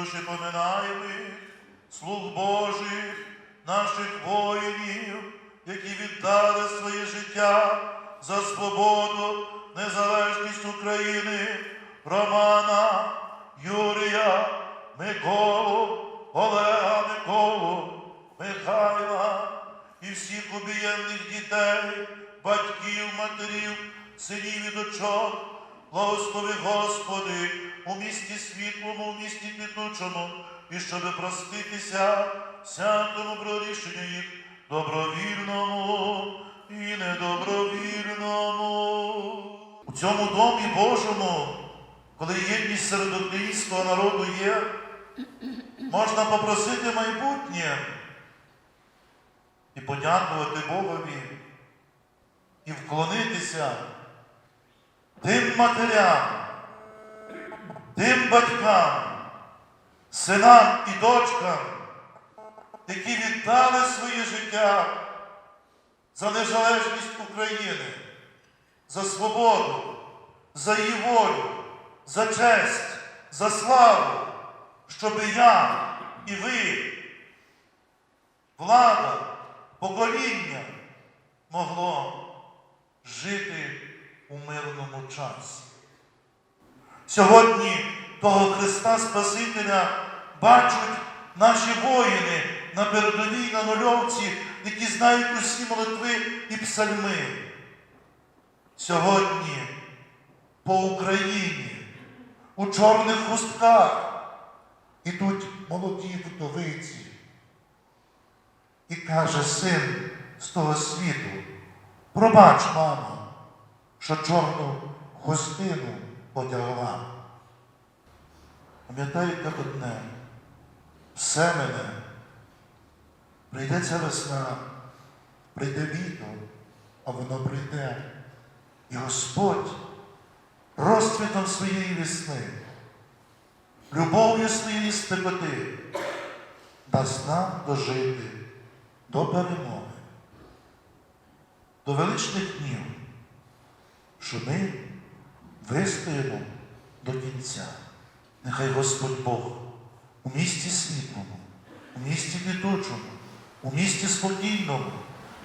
також і поминаємо слуг Божих, наших воїнів, які віддали своє життя за свободу, незалежність України, Романа, Юрія, Миколу, Олега місті і щоби проститися всякому прорішенню їх добровільному і недобровільному. У цьому домі Божому, коли єдність серед українського народу є, можна попросити майбутнє і подякувати Богові, і вклонитися тим матерям, тим батькам, синам і дочкам, які віддали своє життя за незалежність України, за свободу, за її волю, за честь, за славу, щоб я і ви, влада, покоління могло жити у мирному часі. Сьогодні того Христа Спасителя бачать наші воїни на передовій на нульовці, які знають усі молитви і псальми. Сьогодні по Україні у чорних хустках ідуть молоді вдовиці. І каже син з того світу, пробач, мамо, що чорну хустину одягла. Пам'ятаєте одне, все мене, прийде ця весна, прийде літо, а воно прийде. І Господь розцвітом своєї весни, любов'ю своєї спекоти дасть нам дожити до перемоги, до величних днів, що ми вистоїмо до кінця. Нехай Господь Бог у місті світлому, у місті квітучому, у місті спокійному,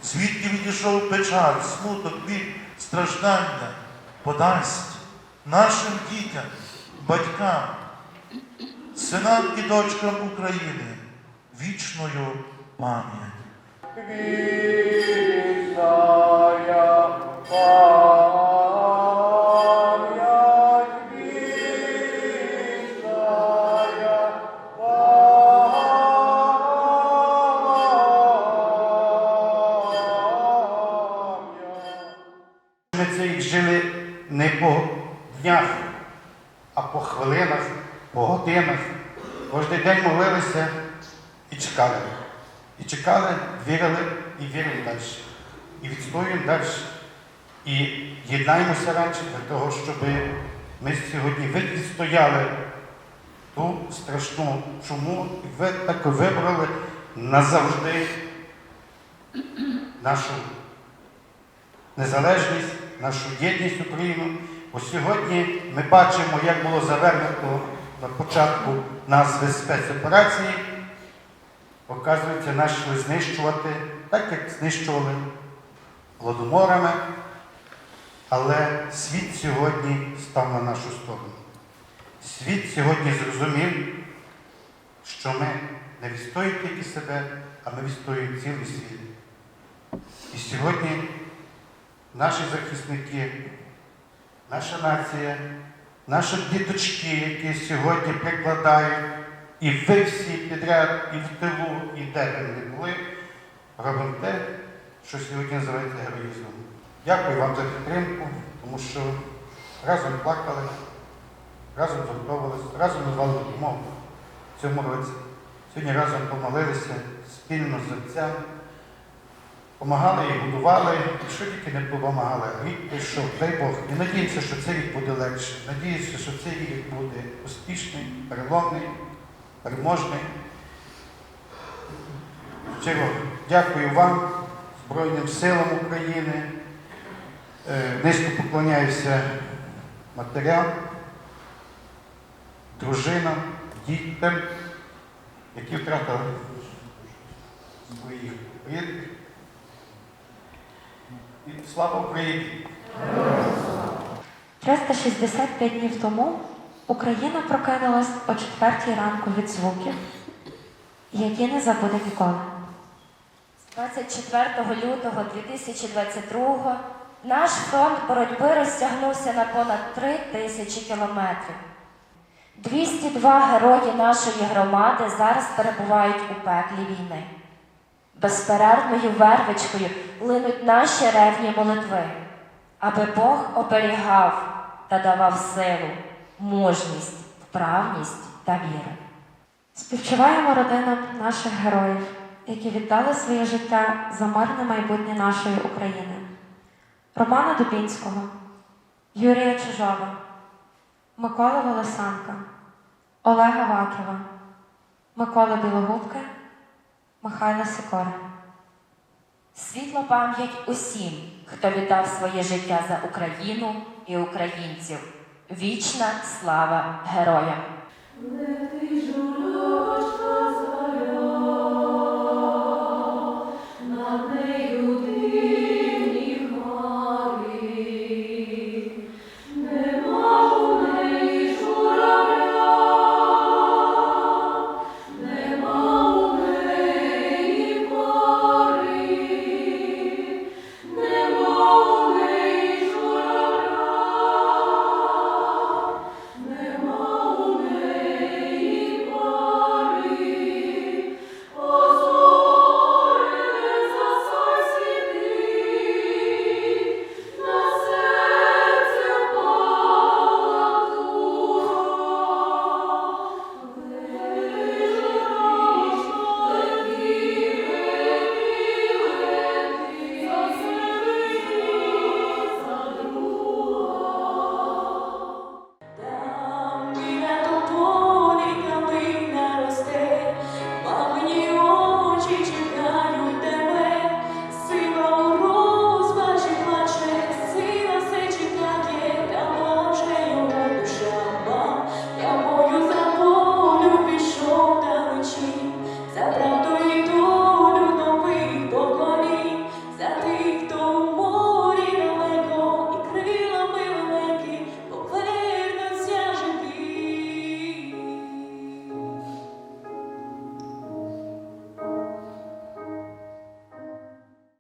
звідки відійшов печаль, смуток, біль, страждання, подасть нашим дітям, батькам, синам і дочкам України вічною пам'ять. Їх жили не по днях, а по хвилинах, по годинах. Кожен день молилися і чекали. І чекали, вірили і віримо далі. І відстоюємо далі. І єднаємося раніше для того, щоб ми сьогодні відстояли ту страшну чуму і ви так вибрали назавжди нашу незалежність, нашу єдність України. Бо сьогодні ми бачимо, як було завернуто на початку назви спецоперації. Оказується, почали знищувати, так як знищували голодоморами. Але світ сьогодні став на нашу сторону. Світ сьогодні зрозумів, що ми не відстоюємо тільки себе, а ми відстоюємо цілий світ. І сьогодні наші захисники, наша нація, наші діточки, які сьогодні прикладають, і ви всі підряд, і в тилу, і де ви не були, робимо те, що сьогодні називається героїзмом. Дякую вам за підтримку, тому що разом плакали, разом згуртовувалися, разом назвали допомогу в цьому році. Сьогодні разом помолилися спільно з отцем. Помагали і будували, і що тільки не допомагали. Рік прийшов, дай Бог. І надіємося, що цей рік буде легше. Надіюся, що цей рік буде успішний, переломний, переможний. Дякую вам, Збройним силам України. Е, Низько поклоняюся матерям, дружинам, дітям, які втратили своїх рідних. І слава Україні! 365 днів тому Україна прокинулась о четвертій ранку від звуків, які не забуде ніколи. 24 лютого 2022 наш фронт боротьби розтягнувся на понад 3 тисячі кілометрів. 202 герої нашої громади зараз перебувають у пеклі війни. Безперервною вервичкою линуть наші ревні молитви, аби Бог оберігав та давав силу, мужність, вправність та віру. Співчуваємо родинам наших героїв, які віддали своє життя за мирне майбутнє нашої України. Романа Дубінського, Юрія Чижова, Миколи Волосанка, Олега Ваківа, Миколи Білогубки, Михайло Сикора. Світла пам'ять усім, хто віддав своє життя за Україну і українців. Вічна слава героям!